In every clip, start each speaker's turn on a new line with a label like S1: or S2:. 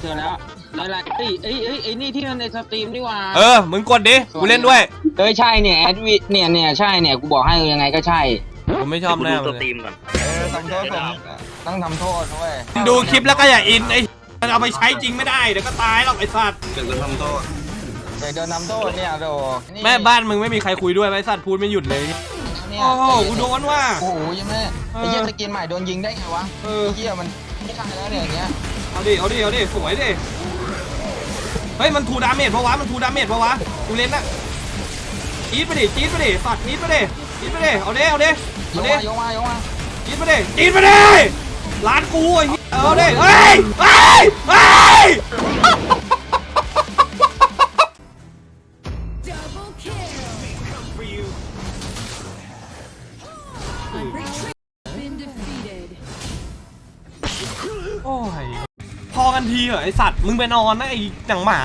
S1: เจอแล้วอะไรเอ้ยเอ้ยเอ้ยไอ้นี่ที่มันในสตรีมดีกว่า
S2: เออ มึงกดดิ กูเล่นด้วย
S1: เอ้ยใช่เนี่ยแอดวิเนี่ยเนี่ยใช่เนี่ยกูบอกให้ยังไงก็ใช่
S2: ผมไม่ชอบหน้า
S3: ดู
S2: มั
S3: ตั
S2: น
S3: ว
S2: เลย
S3: ตีมก่อน
S4: เออทำโทษผมต้องทำโทษด้วย
S2: ดูคลิปแล้วก็อย่าอินไอ้มันเอาไปใช้จริงไม่ได้เดี๋ยวก็ตายหรอกไอ้สัตว์
S4: เดี๋ยวโดนทำโทษเดี๋ยวโดนทำโทษเนี่ยโดนี่
S2: แม่บ้านมึงไม่มีใครคุยด้วยไอ้สัตว์พูดไม่หยุดเลย
S4: เนี่ย
S2: โอ้โหกูโดนว่า
S4: โอ้โหยังไม่ไอ้เหี้ยสกินใหม่โดนยิงได้ไงวะ
S2: เออ
S4: ไอ้เหี้ยมันไม่ทันแล้วเนี่ยอย่างเงี้ย
S2: เอาดิ เอาดิ เอาดิ สวยดิ เฮ้ย มันทูดาเมจปะวะ มันทูดาเมจปะวะกูเล่นนะจี๊ดไปดิ จี๊ดไปดิสัตว์จี๊ดไปดิ จี๊ดไปดิ เอาดิ เอาดิ
S4: ย
S2: เอา
S4: ก
S2: ดิ
S4: มายกมายกมา
S2: จี๊ดไปดิ จี๊ดไปดิร้านกูไอ้เหี้ยเอาดิ เฮ้ย เฮ้ย เฮ้ย เหรอไอสัตว์มึงไปนอนนะไอหนังหมา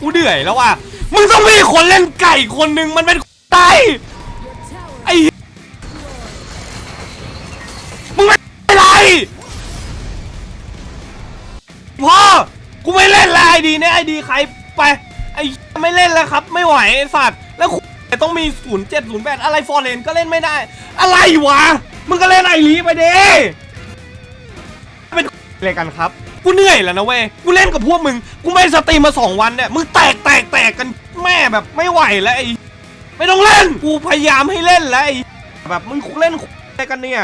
S2: กูเดือยแล้วว่ะมึงต้องมีคนเล่นไก่คนหนึ่งมันเป็นไต
S5: Your tower
S2: ไอมึงไม่เป็นไรพ่อกูไม่เล่นแล้วไอดีเนี่ยไอดีใครไปไอไม่เล่นแล้วครับ ไม่ไหวไอสัตว์แล้วกูต้องมีศูนย์เจ็ดศูนย์แปดอะไรฟอร์เรนก็เล่นไม่ได้ อะไรวะ มึงก็เล่นไอรีไปดิ เป็นอะไรกันครับ กูเหนื่อยแล้วนะเว้ย กูเล่นกับพวกมึง กูไม่สตรีมมาสองวันเนี่ย มึงแตกแตกแตกกันแม่แบบไม่ไหวแล้วไอ้ ไม่ต้องเล่น กูพยายามให้เล่นแล้วไอ้แบบมึงเล่นอะไรกันเนี่ย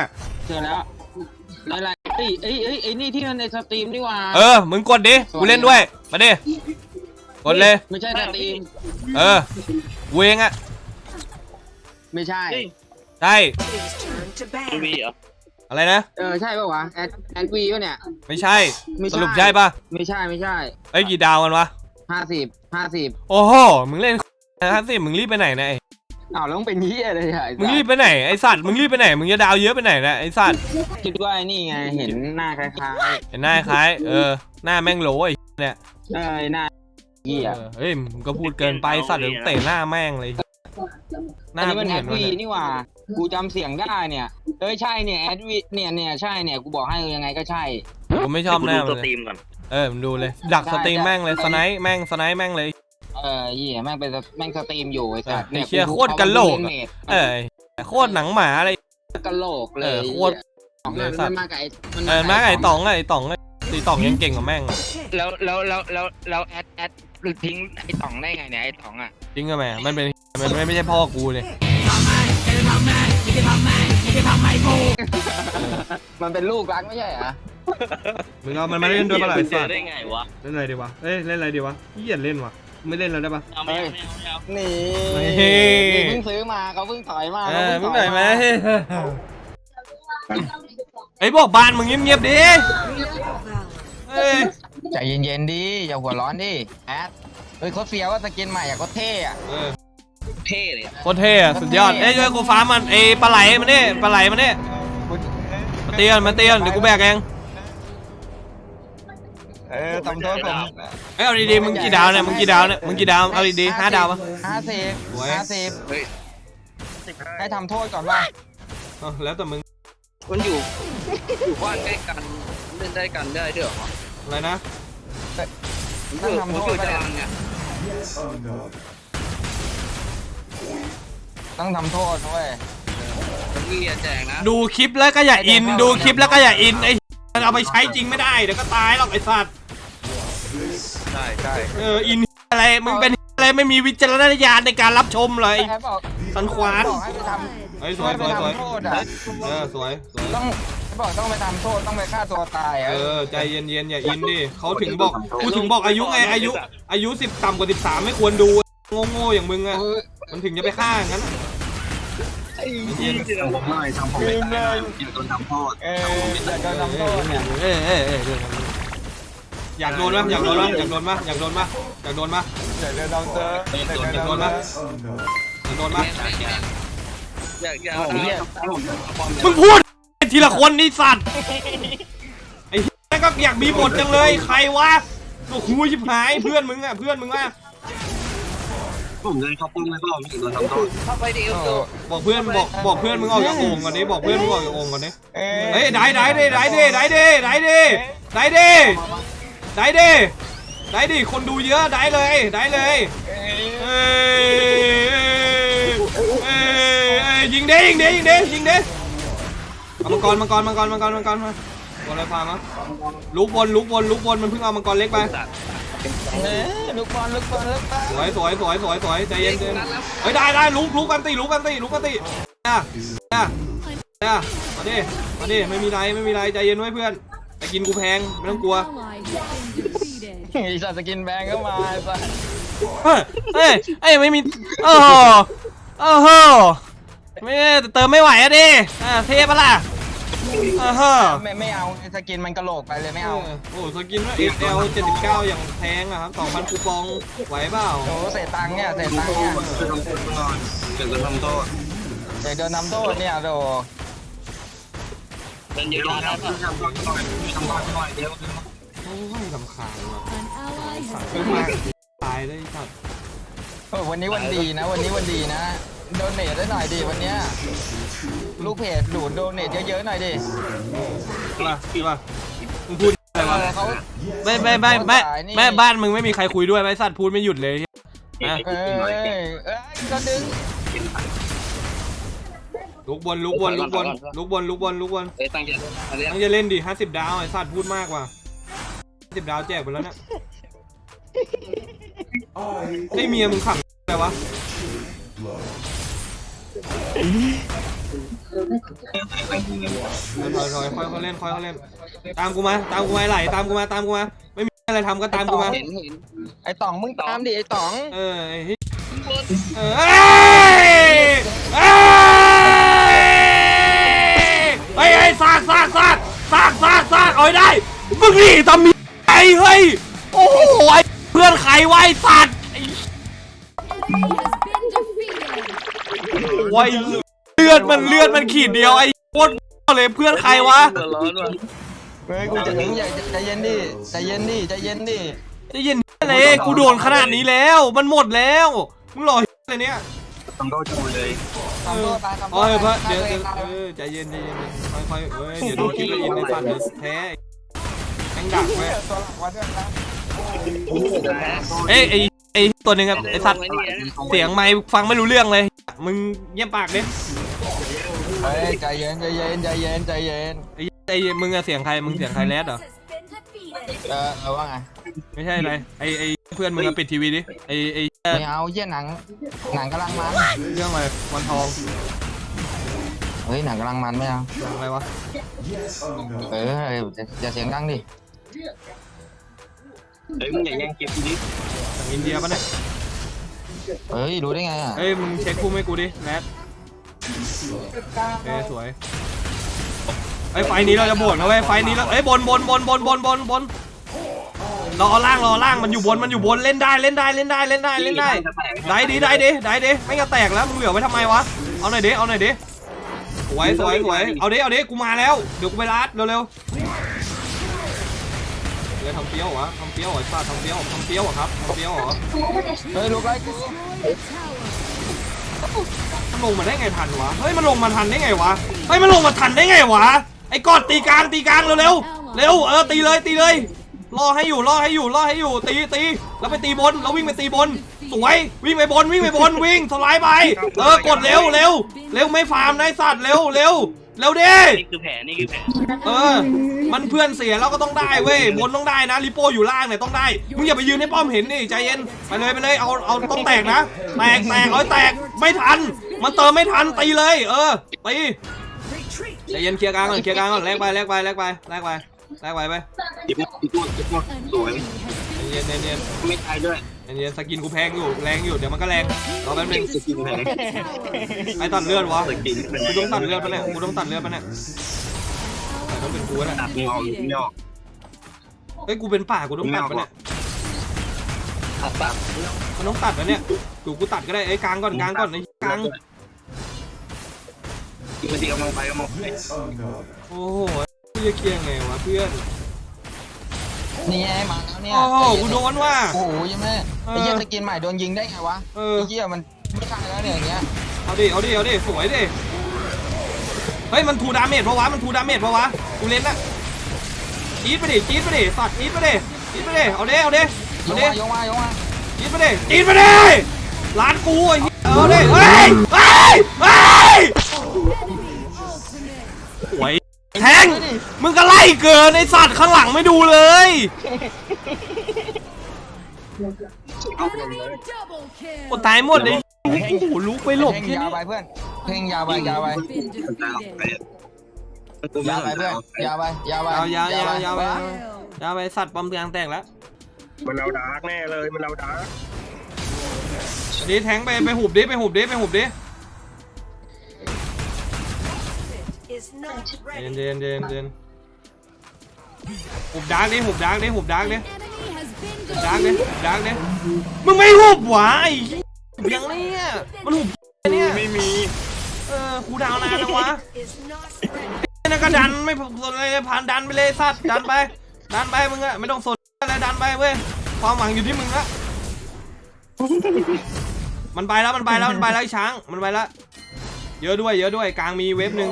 S1: เจอแล้วอะไรเอ้ยเอ้ยเอ้ยไอ้นี่ที่มันในสตรีมดีกว่า
S2: เออ มึงกดดิ กูเล่นด้วย มาดิ กดเลย
S1: ไม่ใช่สตรีม
S2: เออกูเองอะ
S1: ไม่ใช่
S2: ใช่
S3: ดูวีเหรอ
S2: อะไรนะ
S1: เออใช่ป่าวะแอดแอดวีป่ะเนี่ย
S2: ไม่ใช่
S1: ไม่ใช่
S2: สรุปใช่ปะ
S1: ไม่ใช่ไม่ใช่
S2: เอ้ยกี่ดาวกันวะ
S1: ห้าสิบห้าสิบ
S2: โอ้โห มึงเล่นนะสิมึงรีบไปไหนนะไอ้
S1: อ้าวแล้วมึงเป็นเหี้ยอะไรอะไอ้
S2: มึง
S1: สั
S2: รี
S1: ส
S2: บไปไหนไอ้สัตว์ มึงรีบไปไหน มึงจะดาวเยอะไปไหนนะไอ้สัตว์
S1: คิดว่าไอ้นี่ไงเห็นหน้าคล้าย
S2: เห็นหน้าคล้าย เออ หน้าแม่งโหลไอ้เนี่ย
S1: ๆเออหน้าเหี้ย
S2: เออเฮ้ย มึงก็พูดเกินไปสัตว์เดี๋ยวเตะหน้าแม่งเลย ห
S1: อั
S2: น้าน
S1: นี้
S2: กู
S1: มัน
S2: เห
S1: แอ
S2: มือน
S1: ด
S2: มัน
S1: วี
S2: เนี่ย
S1: นี่หว่า กูจำเสียงได้เนี่ยเอ้ยใช่เนี่ยแอดวีเนี่ยเนี่ยใช่เนี่ยกูบอกให้ยังไงก็ใช่
S2: กูไม่ชอบหน้า
S3: ดู
S2: มั
S3: ตั
S2: น
S3: ว
S2: เลย
S3: ตีมก่อน
S2: เออมึงดูเลย ดักสตรีมแม่งเลยสไนป์แม่งสไนป์แม่งเลย
S1: เออเหี้ยแม่งเป็นแม่งสตรีมอยู่ไอ้สัส
S2: เออไอ้เหี้ยโคตรกะโหลกอะ เออโคตรหนังหมาอะไร
S1: กะโหลกเล
S2: เอยอโคตร
S1: ของ
S2: เล
S1: มั
S2: ย
S1: น
S2: สัตว์
S1: มันมากับไอ้
S2: เออมาไอ้ต๋องอะไอ้ต๋องอะไอ้ต๋องยังเก่งกว่าแม่งอะ
S1: แล้วแล้วแล้วแล้วแล้วแอดแอดทิ้งไอ้ต่องได้ไงเนี่ยไอ้ต่องอะ
S2: จริงก็แม่มันเป็นมันไม่ไม่ใช่พ่อกูเลย
S1: มันเป็นลูกรักไม่ใช่เหรอ
S2: มึงเอามันมาเล่นด้วยปะล่ะไอ้
S3: เจ
S2: สั
S3: อ
S2: ตว์
S3: ได้ไงวะ
S2: เล่นอะไรดีวะเอ้ยเล่นอะไรดีวะเหี้ยเล่นวะไม่เล่นแล้วได้ปะ
S3: เอาไม่เอาไม่เอาไม่เอา
S1: นี่
S2: เฮ้
S1: นี่เพิ่งซื้อมาเขาเพิ่งถอยมา
S2: เอ
S1: เขา
S2: อ
S1: เพิ่ง
S2: มึง
S1: ถ
S2: หน่
S1: อ
S2: อย
S1: ย
S2: ไหม
S1: มา
S2: ไอ้บอกบ้านมึงเงียบๆดิเอ้ย
S4: ใจเย็นๆดิอย่าหัวร้อนดิแอดเฮ้ยเขาเฟียวว่าสกินใหม่อะเขาเท่อะ
S2: เออ
S3: เท่เลย
S2: โคตรเท่อะสุดยอดเอ้ยช่วยกูฟ้ามันไอ้ปลาไหลมันนี่ปลาไหลมันนี่มาเตียนมาเตียนเดี๋ยวกูแบกเอง
S4: เออทำโทษผม
S2: เอ้ยเอาดีๆมึงกี่ดาวเนี่ยมึงกี่ดาวเนี่ยมึงกี่ดาวเอาดีๆห้าดาวปะ
S4: ห้าสิบ
S2: สวย
S4: ห้าสิบ
S3: เฮ้ย
S4: ให้ทำโทษก่อนว่า
S2: เอาแล้วแต่มึง
S3: มันอยู่อยู่บ้านใกล้กันเล่นได้กันได้ด้วยเหรอ
S2: อะไรนะ
S4: ต้องทำ
S3: ผม
S4: โท
S3: อ
S4: ษ
S3: ยู่
S4: ไป
S3: จางเนี่ย
S4: ต้องทำโทษด้วย
S3: มันมีแจกนะ
S2: ดูคลิปแล้วก็อย่าอิน ดูคลิปแล้วก็อย่าอินไอ้มันเอาไปใช้จริงไม่ได้เดี๋ยวก็ตายหรอกไอ้สัตว์
S3: ใช่ใช่
S2: เอออินอะไรมึงเป็นอะไรไม่มีวิจารณญาณในการรับชมเลย
S4: แอดบอก
S2: สันควาน
S4: บอกให้ไปท
S2: เฮ้ยำสวยสวยสวย
S4: ให้ไปทำโทษอะ
S2: เออสวยสวย
S4: ต้องบอกต้องไปทำโทษต้องไปฆ่าตัวตายอะ
S2: เออใจเย็นเย็นๆอย่าอินดิเขาถึงบอกกูถึงบอกอายุไงอายุ อายุสิบต่ำกว่าสิบสามไม่ควรดู โง่ๆอย่างมึงอะ
S1: เออ
S2: มันถึงจะไปฆ่าอย่างนั้นอะ
S3: ที่เจอผมหน่อยทำผม
S4: ลืมเลย
S3: อย่าโดนทำโทษ
S4: เอออยากโดนทำโทษเนี่ย
S2: เออเออเออเอออยากโดนมั้ยอยากโดนมั้ยอยากโดนมั้ยอยากโดนมั้ยอยากโดนมั้ย
S4: อยากโดนทำโทษอยากโดน
S2: อยากโดน
S4: ทำโท
S2: มั้ย
S4: ษ
S2: อยากโดนมั้ย
S3: อยากอยาก
S4: ผมเนี่ย
S2: มึงพูดทีละคนนี่สัตว์ไอ้เหี้ยก็อยากมีบทจังเลยใครวะโอ้โหชิบหายเพื่อนมึงอะเพื่อนมึงอะ
S3: ผมเดินเข้าป้อมไม่ก็ไม่โดนทำโทษเข้าไปดิ
S4: โอ้โห
S2: บอกเพื่อนบอกบอกเพื่อนมึงออกจากโอ่งก่อนดิบอกเพื่อนมึงออกจากโอ่งก่อนดิ
S4: เอ้ย
S2: เฮ้ยได้ได้ดิได้ดิได้ดิได้ดิได้ดิได้ดิได้ดิคนดูเยอะได้เลยได้เลยเอ้ยเอ้ยเอ้ยยิงเด้ยิงเด้ยิงเด้ยิงเด้เอามังกรมังกรมังกรมังกรมังกรมาบอลอะไรพามาลุกบนลุกบนลุกบนมันเพิ่งเอามังกรเล็กไป
S4: เอ้ยลูกบอลลูกบอลลูกบอล
S2: สวยสวยสวยสวยสวยใจเย็นใจเย็นเฮ้ยได้ได้ลุกลุกกันตีลุกกันตีลุกกันตีอะอะอะมาดิมาดิไม่มีไรไม่มีไรใจเย็นไว้เพื่อนแต่กินกูแพงไม่ต้องกลัว
S5: Ally has been defeated.
S4: ไอ้สัตว์สกินแบงก็มาไอ้สัตว์
S2: เฮ้ยเฮ้ยเอ้ยไม่มีโอ้โหโอ้โหไม่เติมไม่ไหวอะดิอะเทปะล่ะ โอ้โห
S4: ไม่ไม่เอาไอ้สกินมันกระโหลกไปเลยไม่เอา
S2: โอ้โหสกินว่า XL 79 อย่างแพงอะครับ2,000คูปองไหวเปล่า
S4: โอ้เสียตังค์เนี่ยเสียตังค์เนี่ย
S3: เกิดจะทำโทษ
S4: เดี๋ยวโดนนำโทษเนี่ยโด
S3: เป็นเยอะนะครับทำบ้านหน่อยทำบ้านหน่อยเดี๋ยว
S2: โอ้ยลำคาญว่ะ
S5: An ally has
S2: เพิ่ง
S5: been
S2: มา
S5: defeated.
S2: ตายได้สัตว์
S4: เออวันนี้วันดีนะ วันนี้วันดีนะ โดเนทได้หน่อยดิวันเนี้ยลูกเพจดูดโดเนทเยอะๆหน่อยดิ
S2: ใช่ป่ะใช่ป่ะมึงพูดอะไรวะ
S4: เออเขา
S2: ไม่ไม่ไม่ไม่
S4: สายนี่
S2: แม่บ้านมึงไม่มีใครคุยด้วยไอ้สัตว์พูดไม่หยุดเลยนะ
S4: เอ้ยเอ้ยก็ดึง
S2: ลุกบนลุกบนลุกบนลุกบนลุกบนลุกบน
S3: เอ้ยตั้งใจเรียน
S2: ต้องจะเล่นดิห้าสิบดาวไอ้สัตว์พูดมากกว่าสิบดาวแจกไปแล้วเนี่ยไอ้เมียมึงขังอะไรวะ ถอยถอยถอยค่อยเขาเล่นค่อยเขาเล่น ตามกูมา ตามกูมาไหลตามกูมา ตามกูมา ไม่มีอะไรทำก็ตามกูมา
S3: เห็นเห็น
S4: ไอ้ต๋องมึงตามดิไอ้ต๋อง
S2: เออไอ้เหี้ยเออเอ้ยเอ้ยเฮ้ยเฮ้ยซากซากซากซากซากซากเอาให้ได้ มึงนี่ทำมีไอ้เฮ้ย โอ้โหไอ้เพื่อนใครไวะไอ้สัตว์ไอ้
S5: defeated.
S2: ไวเลือดมันเลือดมันขีดเดียวไอ้โคตรเลยเพื่อนใครวะ
S3: เดือดร้อนว่ะ
S4: เฮ้ยกูจะถึงอย่าใจเย็นดิใจเย็นดิใจเย็นดิ
S2: จะเย็นเลยกูโดนขนาดนี้แล้ว มันหมดแล้วมึงรออะไรเนี่ย
S3: ต้องเข้าจูเลย
S4: ทำโทษไปทำโท
S2: โอ้
S4: ษ
S2: ย
S4: ไป
S2: เพราะเดี๋ยว
S4: ฆ่า
S2: เดี๋ยว
S4: ตัว
S2: เอ
S4: อง
S2: อใจเย็นใจเย็นค่อยๆเอ้ยเดี๋ยวดูคลิปละเอียดในสัตว์เดี๋ยวแพ้แม่งดักไว้
S4: ตัวหลักวัดด้วยนะ
S2: เอ้ยไอ้ ไอ้ตัวหนึ่งครับไอ้สัตว์เสียงไม่ฟังไม่รู้เรื่องเลย มึงเงียบปากดิ
S4: เฮ้ยใจเย็นใจเย็นใจเย็นใจเย็น
S2: ไอ้ไอ้มึงอะเสียงใครมึงเสียงใครแรดเหรอ
S4: เออเออว่าไง
S2: ไม่ใช่อะไรไอ้ไอ้เพื่อนมึงอะปิดทีวีดิไอ้ไอ้
S4: ไม่เอาเยี่ยหนังหนังกำลังมัน
S2: เรื่องอะไรวันทอง
S4: เฮ้ยหนังกำลังมันไม่เอา
S2: เรื่องอะไรวะ
S4: เออจะจะเสียงดังดิ
S3: เฮ้ยมึงอย่าแย่งเก็บนิด
S2: หนังอินเดียปะเนี่ย
S4: เฮ้ยรู้ได้ไงอะ
S2: เอ้ยมึงเช็คคู่ให้กูดิแรดเอ้ยสวยไอ้ยไฟนี้เราจะบวกนะเว้ยไฟนี้เราเอ้ยบนบนบนบนบนบนบนรอล่างรอล่างมันอยู่บนมันอยู่บนเล่นได้เล่นได้เล่นได้เล่นได้เล่นได้ได้ดิได้ดิได้ดิไม่งั้นแตกแล้วมึงเหลือไว้ทำไมวะเอาหน่อยดิเอาหน่อยดิสวยสวยสวยเอาดิเอาดิกูมาแล้วเดี๋ยวกูไปรัดเร็วเร็ว เดี๋ยทำเปี้ยวเหรอทำเปี้ยวเหรอป้าทำเปี้ยวทำเปี้ยวครับทำเปี้ยวเหรอ
S4: เฮ้ยลูกไล่กู
S2: มันลงมาได้ไงทันวะ เฮ้ยมันลงมาทันได้ไงวะ เฮ้ยมันลงมาทันได้ไงวะ ไอ้กอดตีกลางตีกลางเร็วเร็วเร็วเออตีเลยตีเลยรอให้อยู่รอให้อยู่รอให้อยู่ตีตีแล้วไปตีบนแล้ววิ่งไปตีบนสวยวิ่งไปบนวิ่งไปบนวิ่งสไลด์ไปเออกดเร็วเร็วเร็วไม่ฟาร์มนายสัตว์เร็วเร็ว เร็วดิ
S3: นี่คือแผลนี่คือแผล
S2: เออ มันเพื่อนเสียแล้วก็ต้องได้เว้ยบนต้องได้นะลิโป้อยู่ล่างเนี่ยต้องได้มึงอย่าไปยืนให้ป้อมเห็นนี่ใจเย็นไปเลยไปเลยเอาเอาต้องแตกนะแตกแตกเอาให้แตกไม่ทัน มันเติมไม่ทันตีเลย เออตีใจเย็นเคลียร์กลางก่อนเคลียร์กลางก่อนแลกไปแลกไปแลกไปแลกไปแลกไปไป
S3: เก็บหมดเก็บหมดเก็บหมด
S5: An
S3: สวย
S5: enemy has been
S2: เย็นเย็นเย็น
S3: ไม่ตายด้วย
S2: เย็นเย็นสกินกูแพงอยู่แรงอยู่เดี๋ยวมันก็แรงรอแป๊บนึง
S3: สกินแผล
S2: ไอ้ตัดเลือดวะ
S3: สกินแผล
S2: กูต้องตัดเลือดปะเนี่ยกูต้องตัดเลือดปะเนี่ยแต่ต้องเป็นกูนะ
S3: ตัดมึงออกอยู่ไม่ออก
S2: เฮ้ยกูเป็นป่ากูต้องตัดปะเนี่ย
S3: ตัดตัด
S2: มันต้องตัดนะเนี่ยดูกูตัดก็ได้ไอ้ยกลางก่อนกลางก่อนไอ้กลาง
S3: อีกทีกำลังไปกำลังไป
S2: โอ้โหกูจะเคลียร์ไงวะเพื่อน
S4: นี่ไงมาแล้วเนี่ย
S2: โอ้โหกูโดนว่ะ
S4: โอ้โหยังไม่ไอ้เหี้ยสกินใหม่โดนยิงได้ไงวะ
S2: เออ
S4: ไอ้เหี้ยมันไม่ใช่แล้วเนี่ยอย่างเงี้ย
S2: เอาดิ เอาดิ เอาดิ สวยดิ เฮ้ย มันทูดาเมจปะวะ มันทูดาเมจปะวะ กูเล่นนะจี๊ดไปดิจี๊ดไปดิสัตว์จี๊ดไปดิจี๊ดไปดิเอาดิเอาดิ
S4: ยก
S2: มาดิ
S4: มายกมายกมา
S2: กินมาดิกินมาดิร้านกูไอ้เหี้ยเอาดิเฮ้ยเฮ้ยเฮ้ย แทงมึงก็ไล่เกินไอสัตว์ข้างหลังไม่ดูเลย
S5: Enemy double
S2: กด
S5: kill.
S2: ตายหมดเลยโอ้โหลุกไปหลบ
S4: เพ่ง
S2: แค่
S4: ยาว
S2: นี้
S4: ไปเพื่อนเพ่งยาวไปยาวไป
S5: Been defeated.
S4: ยาวไปเพื่อนยาวไปยาวไป
S2: ยาวยาวยาวยาวไป
S5: Kill.
S2: ยาวไปสัตว์ปอมยางแตกแล้ว
S3: มันเราดาร์กแน่เลยมันเราดาร์ก
S2: ดิแทงไปไปหุบดิไปหุบดิไปหุบดิ เย็นเย็นเย็นเย็นหุบดาร์กดิหุบดาร์กดิหุบดาร์กดิ
S5: Enemy has been
S2: หุบดาร์กดิ
S5: defeated.
S2: หุบดาร์กดิมึงไม่หุบหวะไอ้เหี้ยหุบยังเนี่ยมันหุบเนี่ย
S3: ไม่มี
S2: เออครูดาวนานนะวะนั่นก็ดันไม่สนอะไรผ่านดันไปเลยสัตว์ดันไป ดันไปมึงอะไม่ต้องสนอะไรดันไปเว้ยความหวังอยู่ที่มึงละมันไปแล้วมันไปแล้วมันไปแล้วไอ้ช้างมันไปแล้ว เยอะด้วยเยอะด้วยกลางมีเว็บหนึ่ง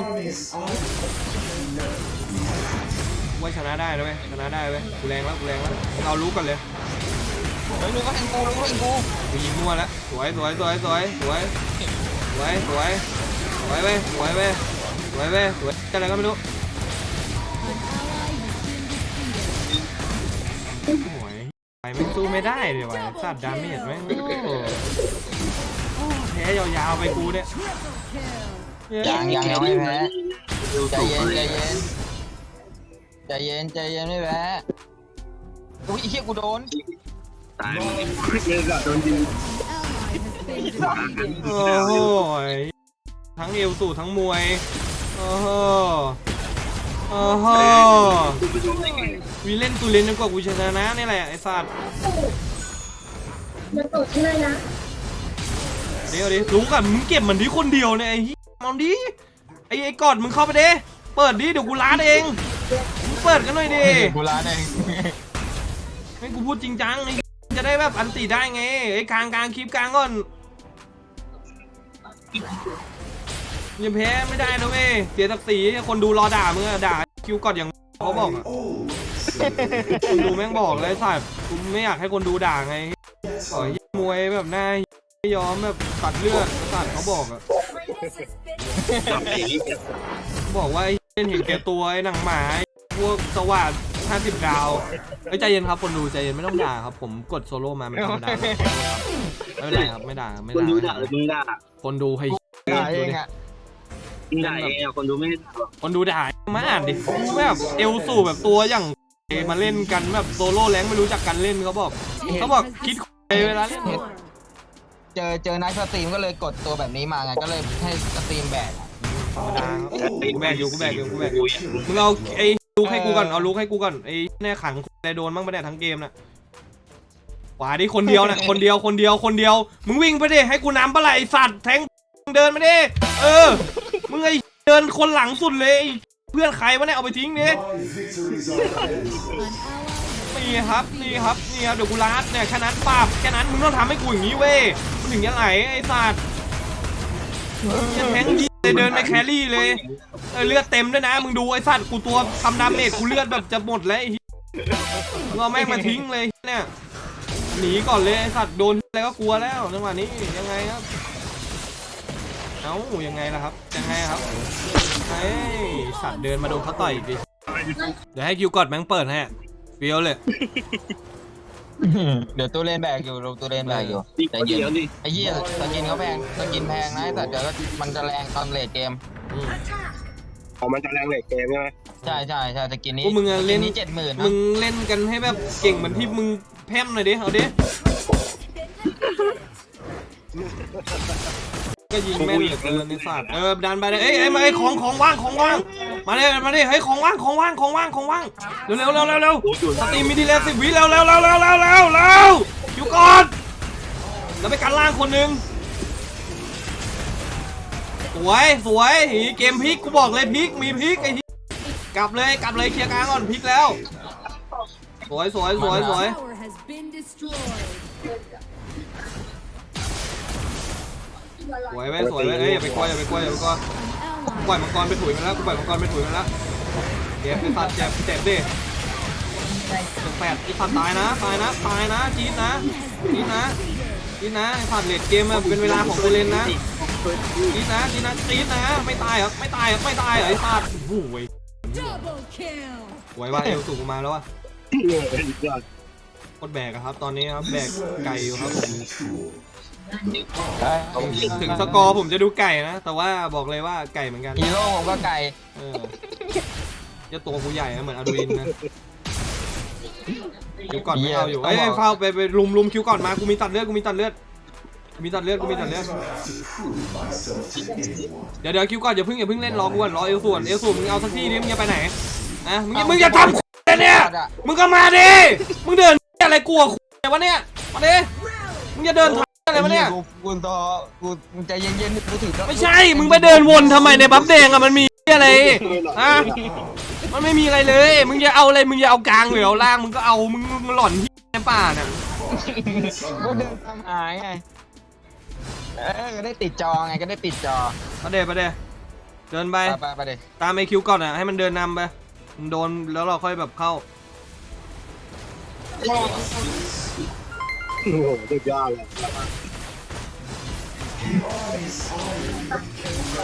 S2: ว่าชนะได้นะเว้ยชนะได้เว้ยกูแรงแล้วกูแรงแล้วเรารู้กันเลย
S4: เฮ้ยรู้ก็เห็นกูรู้ก็เห็นกู
S2: กูยิงมั่วแล้วสวยสวยสวยสวยสวยสวยสวยสวยเว้ยสวยเว้ยสวยเว้ยสวยอะไรก็ไม่รู้
S5: An ally has been defeated.
S2: โอ้ยไปไม่สู้ไม่ได้เลยว่ะสัตว์ดาเมจแม่งโอ้โหโอ้แพ้ยาวๆไปกูเนี่ย
S5: Triple kill.
S4: ยังยังยังไม่แพ้ใจเย็นใจเย็นใจเย็นใจเย็นไม่แพ้อุ้ยไอ้เหี้ยกูโดน
S3: ตายมึงเลยละโดนยิง
S5: Ally has been defeated.
S2: โอ้โหทั้งเอวสูทั้งมวยโอ้โหโอ้โห
S5: Destroyed.
S2: วีเล่นตูเล่นจนกว่ากูชนะนี่แหละไอ้สัตว์เดี๋ยวดิรู้กันมึงเก็บมันที่คนเดียวเนี่ยไอ้เหี้ยมองดิไอ้ไอ้กอดมึงเข้าไปดิเปิดดิเดี๋ยวกูล้านเองมึงเปิดกันหน่อยดิ
S4: กูร้านเอง
S2: ให้กูพูดจริงจังไอ้เหี้ยจะได้แบบอันติได้ไงไอ้กลางกลางคลิปกลางก่อนอย่าแพ้ไม่ได้นะเว้ยเสียศักดิ์ศรีคนดูรอด่ามึงอะด่าคิวกอดอย่างเขาบอกอะคนดูแม่งบอกเลยสัตว์กูไม่อยากให้คนดูด่าไงขอให้มวยแบบหน้า ไม่ยอมแบบตัดเลือดสัตว์เขาบอกอะ
S3: จับไอ้นี่
S2: บอกว่าไอ้เล่นเห็นแก่ตัวไอ้หนังหมาไอ้พวกสวัสด50 ดาวเอ้ยใจเย็นครับคนดูใจเย็นไม่ต้องด่าครับ ผมกดโซโล่มาไม่ธรรมดาครับไม่เป็นไรครับไม่ด่าไม่
S3: คน
S2: ด่า
S3: ดู
S2: ไม่
S3: ด่า
S2: ด่า
S3: หรือมึงด่า
S2: คนดูให้
S4: ด่าเองอะ
S3: มึงด่าเองอะคนดูไม่ได้ด่าหรอก
S2: คนดูด่ามาอ่านดิแบบเอลสูแบบตัวอย่างมาเล่นกันแบบโซโล่แรงไม่รู้จักกันเล่นเขาบอกเขาบอกคิดเวลาเล่น
S5: Storm.
S4: เจอเจอนักสตรีมก็เลยกดตัวแบบนี้มาไงก็เลยให้สตรีมแบก
S2: ธรรมดาครับกูแบกอยู่กูแบกอยู่กูแบกอยู่มึงเอาไอ้ลูกให้กูก่อนเอาลูกให้กูก่อนไอ้เนี่ยขังในโดนบ้างปะเนี่ยทั้งเกมน่ะขวาดิคนเดียวน่ะคนเดียวคนเดียวคนเดียว มึงวิ่งไปดิให้กูนำปะไหละไอ้สัตว์แทงมึงเดินมาดิเออมึงไอ้เดินคนหลังสุดเลยไอ้เพื่อนใครวะเนี่ยเอาไปทิ้งดิ
S5: An ally
S2: นี่ครับนี่ครับนี่ครับเดี๋ยวกูรัดเนี่ยแค่นั้นปับแค่นั้นมึงต้องทำให้กูอย่างนี้เว้ยมัน ถึงจะไหลไอ้สัตว์จะแทงดีเลยเดินไปแครี่เลยเออเลือดเต็มด้วยนะ มึงดูไอ้สัตว์กูตัวทำดาเมจกูเลือดแบบจะหมดแล้วไอ้เงาแม่งมาทิ้งเลยเนี่ยหนีก่อนเลยไอ้สัตว์โดนอะไรก็กลัวแล้วจังหวะนี้ยังไงครับเอ้ายังไงล่ะครับยังไงครับเฮ้สัตว์เดินมาโดนเขาต่อยอีกดิเดี๋ยวให้คิวกอดแม่งเปิดให้เฟี้ยวเลย
S4: เดี๋ยวตัวเลนแบกอยู่ลงตัวเลนแบกอยู่
S3: นี่
S4: ใจ
S3: คน
S4: เย็น
S3: เดียวนี่
S4: ไอ้เหี้ยสกินเขาแพงสกินแพงนะแต่เดี๋ยวมันจะแรงตอนเลทเกม
S2: อืม
S3: ของมันจะแรงเหล็กเกมใช่ไหม
S4: ใช่ใช่ใช่สกินนี้
S2: พวกมึงอะเล่น
S4: สกินี้เจ็ดหมื่น
S2: มึงเล่นกันให้แบบเก่งเหมือนที่มึงแพร่มหน่อยดิเอาดิ ก็ยิงแม่นเหลือเกินในศาสตร์เออดันไปเลยเอ้ยเอ้ยมาเอ้ยของของว่างของว่างมาเลยมาเลยเฮ้ยของว่างของว่างของว่างของว่างเร็วเร็วเร็วเร็วเร็ว
S3: โอ้ยอยู่
S2: ส
S3: นะ
S2: ตรีมมีดีเลยสิบวิเร็วเร็วเร็วเร็วเร็วเร็วเร็วอยู่ก่อนแล้วไปกันล่างคนหนึ่งสวยสวยหีเกมพลิกกูบอกเลยพลิกมีพลิกไอ้ที่กลับเลยกลับเลยเคลียร์กลางก่อนพลิกแล้วสวยสวยสวยสวย สวยไว้สวยไว้เอ้ยอย่าไปกลัวอย่าไปกลัวอย่าไปกลัว
S5: An
S2: ปล่อยมังกรไปถุยมันแล้วกูปล่อยมังกรไปถุยมันแล้วเจ็บไอ้สัตว์เจ็บเจ็บดิแปดไอ้สัตว์ตายนะตายนะตายนะจี๊ดนะจี๊ดนะจี๊ดนะไอ้สัตว์เลดเกมอะเป็นเวลาของตัวเล่นนะจี๊ดนะจี๊ดนะจี๊ดนะไม่ตายหรอไม่ตายหรอไม่ตายหรอไอ้สัตว์โอ้โหย
S5: Double kill.
S2: ไว้ว่าเอวสูงมาแล้วอะโคตรแบกครับตอนนี้ครับแบกไก่อยู่ครับ ถึงสกอร์ผมจะดูไก่นะ แต่ว่าบอกเลยว่าไก่เหมือนกัน
S4: ฮีโร่ผมก็ไก่
S2: เออเจะตัวกูใหญ่นะเหมือนอดูอินนะคิวก่อนไม่เอาอยู่เอ้ยเฝ้าไปไปลุมลุมคิวก่อนมากูมีตัดเลือดกูมีตัดเลือดกูมีตัดเลือดกูมีตัดเลือดเดี๋ยวเดี๋ยวคิวก่อนอย่าเพิ่งอย่าเพิ่งเล่นรอกูก่อนรอเอลส่วนเอลส่วนมึงเอาสักที่ดิมึงจะไปไหนอะมึงอย่ามึงจะทำอะไรเนี่ยมึงก็มาดิมึงเดินอะไรกลัวอะไรวะเนี่ยมาดิมึงจะเดินทาง อะไรวะเนี่ย
S4: กูกูต่อกูมึงใจเย็นๆกูถือ
S2: ไม่ใช่ มึงไปเดินวนทำไมในบัฟแดงอะมันมีอะไรฮะมันไม่มีอะไรเลย มึงจะเอาอะไร มึงจะเอากลางหรือเอาล่าง มึงก็เอา มึงมึงหล่อนที่ในป่าน่ะ
S4: กูเดินตามหายไงเออก็ได้ติดจอไงก็ได้ติดจอ
S2: ประเดี๋ยวประเดี๋ยวเดินไป
S4: ไปไปไปเลย
S2: ตามไอคิวก่อนอะให้มันเดินนำไปมึงโดนแล้วเราค่อยแบบเข้า
S6: โอ้โหสุดยอดเลย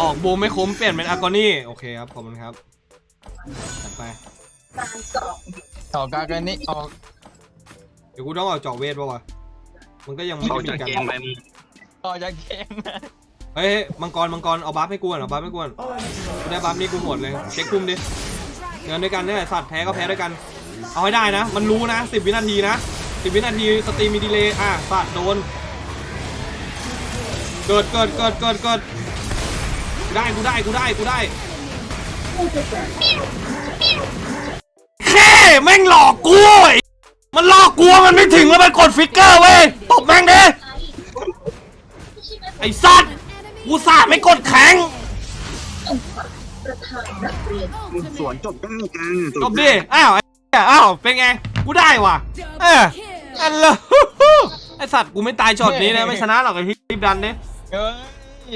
S2: ออกบูมไม่คุ้มเปลี่ยนเป็นอากอนี่โอเคครับขอบคุณครับจัดไป
S4: ออกกากันนี่ออก
S2: เดี๋ยวกูต้องออกเจาะเวทป่าวะมันก็ยังไม่
S3: เขา
S2: ได้
S3: จะ
S2: มีกัน
S3: เกมไปมึง
S4: ออกจากเกมนะ
S2: เฮ้ยเฮ้ยมังกรมังกรเอาบัฟให้กูก่อนเอาบัฟให้กูก่อนกูได้บัฟนี่กูหมดเลยเช็คคุมดิเดินด้วยกันเนี่ยสัตว์แพ้ก็แพ้ด้วยกัน เอาให้ได้นะ มันรู้นะสิบวินาทีนะ สิบวินาทีสตรีมมีดีเลย์อะสัตว์โดน เกิดเกิดเกิดเกิดเกิดกูได้กูได้กูได้กูได้แค่แม่งหลอกกูไอ้มันหลอกกูว่ามันไม่ถึงแล้วมันกดฟิกเกอร์เว้ยตบแม่งดิไอ้สัตว์กูสาดไม่กดแข็ง
S6: มึงสวนจบได้กัน
S2: จบดิ อ้าวไอ้เหี้ยอ้าว เป็นไง กูได้ว่ะ เออ
S5: Double kill.
S2: อันละไอสัตว์กูไม่ตายช็อตนี้นะไม่ชนะหรอกไอ้รีบดันเนี่ย
S4: เฮ้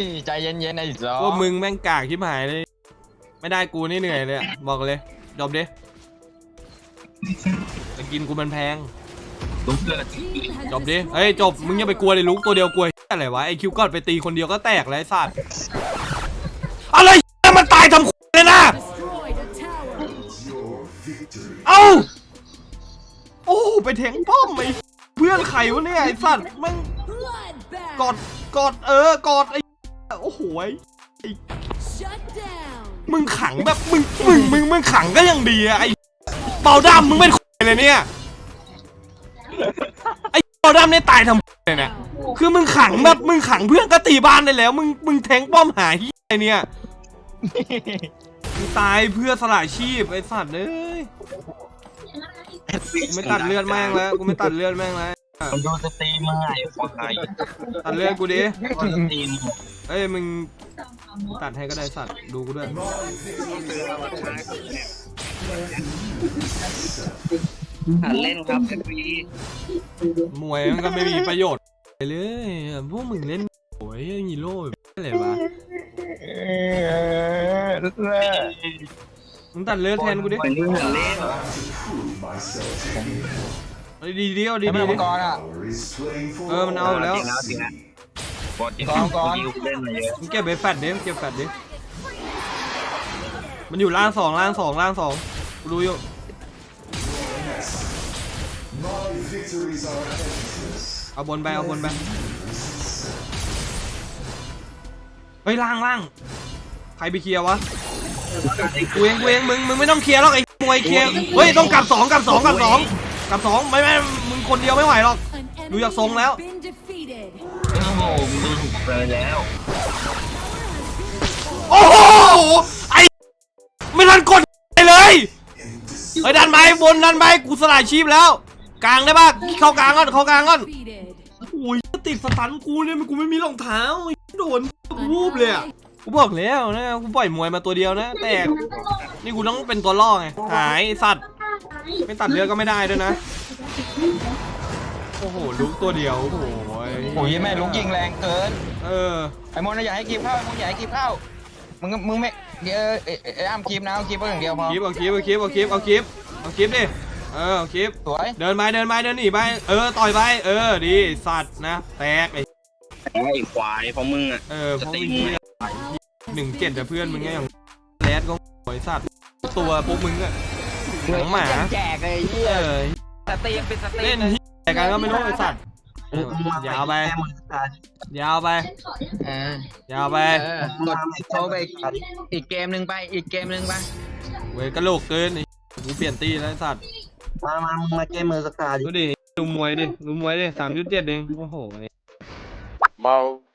S4: ยใจเย็นๆไอ้จอ
S2: พวกมึงแม่งกากชิบหายเลยไม่ได้กูนี่เหนื่อยเลยอะบอกเลยจบดิจะกินกูมันแพง
S3: ลุกเกิด
S5: Team has
S2: จบดิเฮ้ยจบมึงอย่าไปกลัวเลยลุกตัวเดียวกลัวเหี้ยอะไรวะไอคิวก็ไปตีคนเดียวก็แตกแล้วไอ้สัตว์อะไรเหี้ยมันตายทำเลยนะ
S5: destroyed a tower.
S2: เอ้า โอ้ไปแทงป้อมไอ้เพื่อนใครวะเนี่ยไอ้สัตว์ม่งกอดกอดเออกอดไอ้โอ้โหไอ้มึงขังแบบมึงมึงมึงมึงขังก็ยังดีอะไอ้เบาดำมึงเป็นเลยเนี่ยไอ้เบาดำเนี่ยตายทำเลยเนี่ยคือมึงขังแบบมึงขังเพื่อนก็ตีบ้านได้แล้ว มึงมึงแทงป้อมหาที่ไอเนี่ยตายเพื่อสละชีพไอ้สัตว์เอ้ย กูไม่ตัดเลือดแม่งแล้วกูไม่ตัดเลือดแม่งแล้ว
S3: ผมดูสตรีมมาไอ้ควาย
S2: ตัดเลือดกูดิ
S3: ดูสตรีม
S2: เอ้ยมึงตัดให้ก็ได้สัตว์ดูกูด้วย
S3: หันเล่นครับพี่
S2: มวยมันก็ไม่มีประโยชน์เลยพวกมึงเล่นโอ้ยฮีโร่แบบอะไรวะ
S4: เออ
S2: มึงตัดเลือดแทนกูดิ
S3: เป็นเรื่องเล่น
S2: เอาดีๆดิเอาดี
S4: ไอ้แม่
S2: ๆดิ
S4: มังกรอะ
S2: เออมันเอาอยู่แล้ว
S3: จริงแล้วจริงแล้วบอลจริง
S4: ก่อนก่อน
S3: เล่นมาเยอะ
S2: มึงเก็บเบฟแฟดดิมึงเก็บแฟดดิมันอยู่ล่างสองล่างสองล่างสองกูดูอยู่เอาบนไปเอาบนไปเฮ้ยล่างล่างใครไปเคลียร์วะกูเองกูเองมึงมึงไม่ต้องเคลียร์หรอกไอ้ มวยเคลียร์เฮ้ยต้องกลับสองกลับสองกลับสองกลับสองไม่ไม่มึงคนเดียวไม่ไหวหรอก
S5: An
S2: Đuổi giặc
S5: enemy
S2: sống
S5: has
S2: léo.
S5: been defeated.
S3: โอ้โหมึงดูถูกเลยแล้ว
S2: โอ้โหไอไม่ทันกดเลยเฮ้ยดันไปบนดันไปกูสลายชีพแล้ว กลางได้ปะเข้ากลางก่อนเข้ากลางก่อน
S5: Defeated.
S2: โอ้ยติดสตันกูเนี่ยกูไม่มีรองเท้าไอ้โดนวูบเลยอะ กูบอกแล้วนะกูปล่อยมวยมาตัวเดียวนะ แต่นี่กูต้องเป็นตัวล่อไงหายไอ้สัตว์ ไม่ตัดเลือดก็ไม่ได้ด้วยนะ โอ้โหลุกตัวเดียวโอ้โห
S4: โอ้ยแม่ลุกยิงแรงเกิน
S2: เออ
S4: ไอ้มนต์อย่าให้กีบเข้าไอ้มนต์อย่าให้กีบเข้ามึงมึงไม่เดี๋ยวไอ้ไอ้อ้ามกีบนะเอากีบเพื่ออย่างเดียวพอ
S2: คลิปเอาคลิปเอาคลิปเอาคลิปเอาคลิปเอาคลิปดิเเออคลิป
S4: สวย
S2: เดินไปเดินไปเดินหนีไปเออต่อยไปเออดีสัตว์นะแตกไอ้
S3: ไอ้ควายเพราะมึงอะ
S2: เออพวกมึงเนี่ย หนึ่งเจ็ดแต่เพื่อนมึงไงอย่างแรดก็ไอ้สัตว์ตัวพวกมึงอะหนังหมา
S4: แจกเลยไอ้เหี้ย
S2: เออ
S4: สตรีมเป็นสตรี
S2: เล่น
S4: ม
S2: ที่แต่กันก็ไม่รู้ไอ้สัตว์เออยาวไปยาวไป
S4: เออยา
S2: วไป
S4: เออกดโทรไปอีกอีกเกมหนึ่งไปอีกเกมหนึ่งไป
S2: เว้ยกระโหลกเกินไอ้กูเปลี่ยนตีแล้วไอ้สัตว์
S6: มามามึงมาแก้มือสกาดิ
S2: ดูดิดูมวยดิดูมวยดิสามจุดเจ็ดเองโอ้โห
S7: Multi